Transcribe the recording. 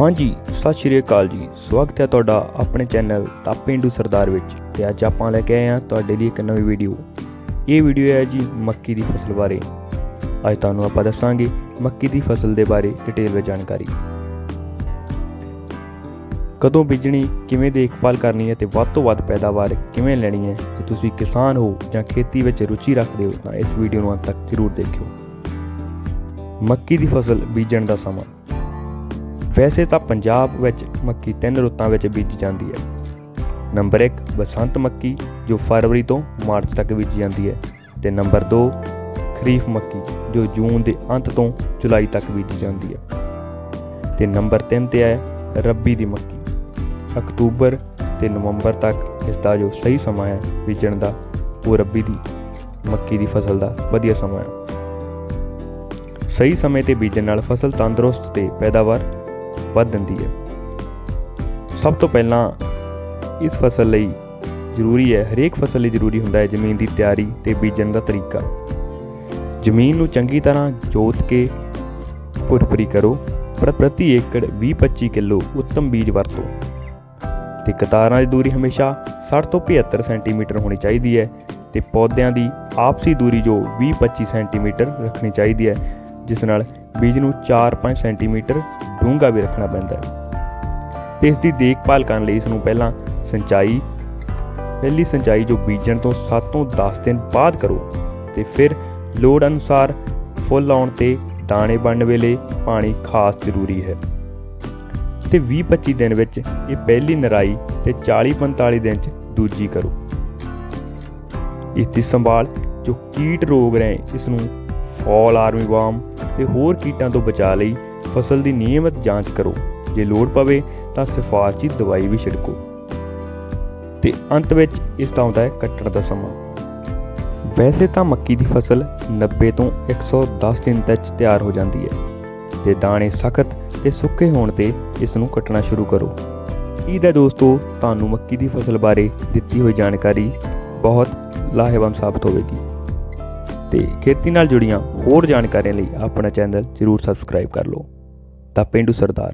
ਹਾਂਜੀ, ਸਤਿ ਸ਼੍ਰੀ ਅਕਾਲ ਜੀ। ਸਵਾਗਤ ਹੈ ਤੁਹਾਡਾ ਆਪਣੇ ਚੈਨਲ ਤਾਂ ਸਰਦਾਰ ਵਿੱਚ ਤੇ ਅੱਜ ਆਪਾਂ ਲੈ ਕੇ ਆਏ ਹਾਂ ਤੁਹਾਡੇ ਲਈ ਇੱਕ ਨਵੀਂ ਵੀਡੀਓ। ਇਹ ਵੀਡੀਓ ਹੈ ਜੀ ਮੱਕੀ ਦੀ ਫਸਲ ਬਾਰੇ। ਅੱਜ ਤੁਹਾਨੂੰ ਆਪਾਂ ਦੱਸਾਂਗੇ ਮੱਕੀ ਦੀ ਫਸਲ ਦੇ ਬਾਰੇ ਡਿਟੇਲ ਵਿੱਚ ਜਾਣਕਾਰੀ। ਕਦੋਂ ਬੀਜਣੀ, ਕਿਵੇਂ ਦੇਖਭਾਲ ਕਰਨੀ ਹੈ ਤੇ ਵੱਧ ਤੋਂ ਵੱਧ ਪੈਦਾਵਾਰ ਕਿਵੇਂ ਲੈਣੀ ਹੈ ਜੇ ਤੁਸੀਂ ਕਿਸਾਨ ਹੋ ਜਾਂ ਖੇਤੀ ਵਿੱਚ ਰੁਚੀ ਰੱਖਦੇ ਹੋ ਤਾਂ ਇਸ ਵੀਡੀਓ ਨੂੰ ਅੰਤ ਤੱਕ ਜ਼ਰੂਰ ਦੇਖਿਓ। ਮੱਕੀ ਦੀ ਫਸਲ ਬੀਜਣ ਦਾ ਸਮਾਂ। ਵੈਸੇ ਤਾਂ ਪੰਜਾਬ ਵਿੱਚ ਮੱਕੀ ਤਿੰਨ ਰੁੱਤਾਂ ਵਿੱਚ ਬੀਜੀ ਜਾਂਦੀ ਹੈ। ਨੰਬਰ 1 ਬਸੰਤ ਮੱਕੀ, ਜੋ ਫਰਵਰੀ ਤੋਂ ਮਾਰਚ ਤੱਕ ਬੀਜੀ ਜਾਂਦੀ ਹੈ। ਤੇ ਨੰਬਰ 2 ਖਰੀਫ ਮੱਕੀ, ਜੋ ਜੂਨ ਦੇ ਅੰਤ ਤੋਂ ਜੁਲਾਈ ਤੱਕ ਬੀਜੀ ਜਾਂਦੀ ਹੈ। ਤੇ ਨੰਬਰ 3 ਤੇ ਹੈ ਰੱਬੀ ਦੀ ਮੱਕੀ। ਅਕਤੂਬਰ ਤੇ ਨਵੰਬਰ ਤੱਕ ਇਸ ਦਾ ਜੋ ਸਹੀ ਸਮਾਂ ਹੈ ਬੀਜਣ ਦਾ, ਉਹ ਰੱਬੀ ਦੀ ਮੱਕੀ ਦੀ ਫਸਲ ਦਾ ਵਧੀਆ ਸਮਾਂ ਹੈ। ਸਹੀ ਸਮੇਂ ਤੇ ਬੀਜਣ ਨਾਲ ਫਸਲ ਤੰਦਰੁਸਤ ਤੇ ਪੈਦਾਵਾਰ ਵੱਧ ਦਿੰਦੀ ਹੈ। ਸਭ ਤੋਂ ਪਹਿਲਾਂ ਇਸ ਫਸਲ ਲਈ ਜ਼ਰੂਰੀ ਹੈ, ਹਰੇਕ ਫਸਲ ਲਈ ਜ਼ਰੂਰੀ ਹੁੰਦਾ ਹੈ ਜ਼ਮੀਨ ਦੀ ਤਿਆਰੀ ਤੇ ਬੀਜਣ ਦਾ ਤਰੀਕਾ। ਜ਼ਮੀਨ ਨੂੰ ਚੰਗੀ ਤਰ੍ਹਾਂ ਜੋਤ ਕੇ ਭੁਰਭੁਰੀ ਕਰੋ, ਪਰ ਪ੍ਰਤੀ ਏਕੜ 20-25 ਕਿਲੋ ਉੱਤਮ ਬੀਜ ਵਰਤੋ। ਤੇ ਕਤਾਰਾਂ ਦੀ ਦੂਰੀ ਹਮੇਸ਼ਾ 60 ਤੋਂ 75 ਸੈਂਟੀਮੀਟਰ ਹੋਣੀ ਚਾਹੀਦੀ ਹੈ ਤੇ ਪੌਦਿਆਂ ਦੀ ਆਪਸੀ ਦੂਰੀ ਜੋ 20-25 ਸੈਂਟੀਮੀਟਰ ਰੱਖਣੀ ਚਾਹੀਦੀ ਹੈ, ਜਿਸ ਨਾਲ ਬੀਜ ਨੂੰ 4-5 ਸੈਂਟੀਮੀਟਰ ਡੂੰਘਾ ਵੀ ਰੱਖਣਾ ਪੈਂਦਾ ਹੈ। ਤੇ ਇਸ ਦੀ ਦੇਖਭਾਲ ਕਰਨ ਲਈ ਇਸ ਨੂੰ ਪਹਿਲਾਂ ਸਿੰਚਾਈ, ਪਹਿਲੀ ਸਿੰਚਾਈ ਜੋ ਬੀਜਣ ਤੋਂ 7 ਤੋਂ 10 ਦਿਨ ਬਾਅਦ ਕਰੋ ਤੇ ਫਿਰ ਲੋੜ ਅਨੁਸਾਰ ਫੁੱਲ ਆਉਣ ਤੇ ਦਾਣੇ ਬਣਨ ਵੇਲੇ ਪਾਣੀ ਖਾਸ ਜ਼ਰੂਰੀ ਹੈ। ਤੇ 20-25 ਦਿਨ ਵਿੱਚ ਇਹ ਪਹਿਲੀ ਨਰਾਈ ਤੇ 40-45 ਦਿਨ ਚ ਦੂਜੀ ਕਰੋ। ਇਸ ਦੀ ਸੰਭਾਲ ਜੋ ਕੀਟ ਰੋਗ ਰਹੇ ਇਸ ਨੂੰ ਫਾਲ ਆਰਮੀ ਵਾਰਮ ਤੇ ਹੋਰ ਕੀਟਾਂ ਤੋਂ ਬਚਾਅ ਲਈ ਫਸਲ ਦੀ ਨਿਯਮਤ ਜਾਂਚ ਕਰੋ। ਜੇ ਲੋੜ ਪਵੇ ਤਾਂ ਸਿਫਾਰਸ਼ੀ ਦਵਾਈ ਵੀ ਛਿੜਕੋ। ਤੇ ਅੰਤ ਵਿੱਚ ਇਸ ਦਾ ਹੁੰਦਾ ਹੈ ਕੱਟਣ ਦਾ ਸਮਾਂ। ਵੈਸੇ ਤਾਂ ਮੱਕੀ ਦੀ ਫਸਲ 90 ਤੋਂ 110 ਦਿਨ ਤੱਕ ਤਿਆਰ ਹੋ ਜਾਂਦੀ ਹੈ। ਤੇ ਦਾਣੇ ਸਖਤ ਤੇ ਸੁੱਕੇ ਹੋਣ ਤੇ ਇਸ ਨੂੰ ਕੱਟਣਾ ਸ਼ੁਰੂ ਕਰੋ। ਇਹਦਾ ਦੋਸਤੋ, ਤੁਹਾਨੂੰ ਮੱਕੀ ਦੀ ਫਸਲ ਬਾਰੇ ਦਿੱਤੀ ਹੋਈ ਜਾਣਕਾਰੀ ਬਹੁਤ ਲਾਹੇਵੰਦ ਸਾਬਤ ਹੋਵੇਗੀ। ਤੇ ਖੇਤੀ ਨਾਲ ਜੁੜੀਆਂ ਹੋਰ ਜਾਣਕਾਰੀਆਂ ਲਈ ਆਪਣਾ ਚੈਨਲ ਜਰੂਰ ਸਬਸਕ੍ਰਾਈਬ ਕਰ ਲਓ। ਤਾਂ ਪਿੰਡੂ ਸਰਦਾਰ।